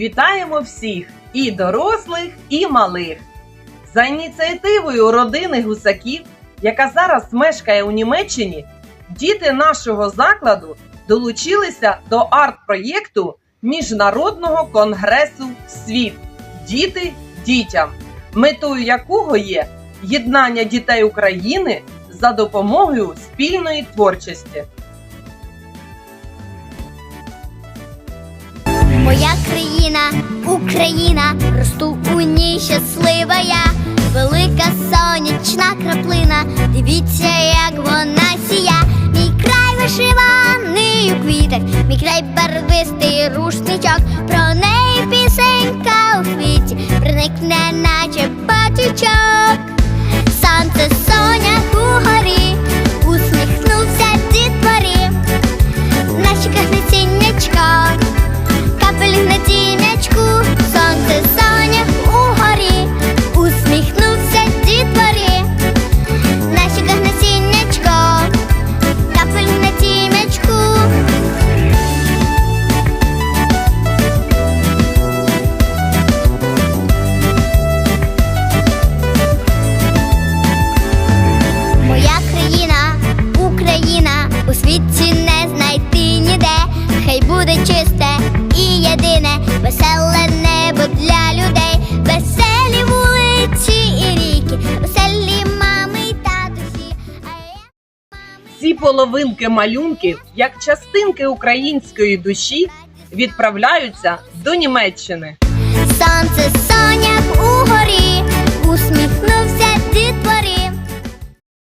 Вітаємо всіх і дорослих, і малих. За ініціативою родини гусаків, яка зараз мешкає у Німеччині, діти нашого закладу долучилися до арт-проєкту Міжнародного конгресу Світ Діти дітям, метою якого є єднання дітей України за допомогою спільної творчості. Моя країна, Україна, росту у ній щаслива я, велика сонячна краплина, дивіться, як вона сія, мій край вишиваний у квітах, мій край барвистий рушничок, Ці половинки малюнків, як частинки української душі, відправляються до Німеччини. Сонце соняк угорі,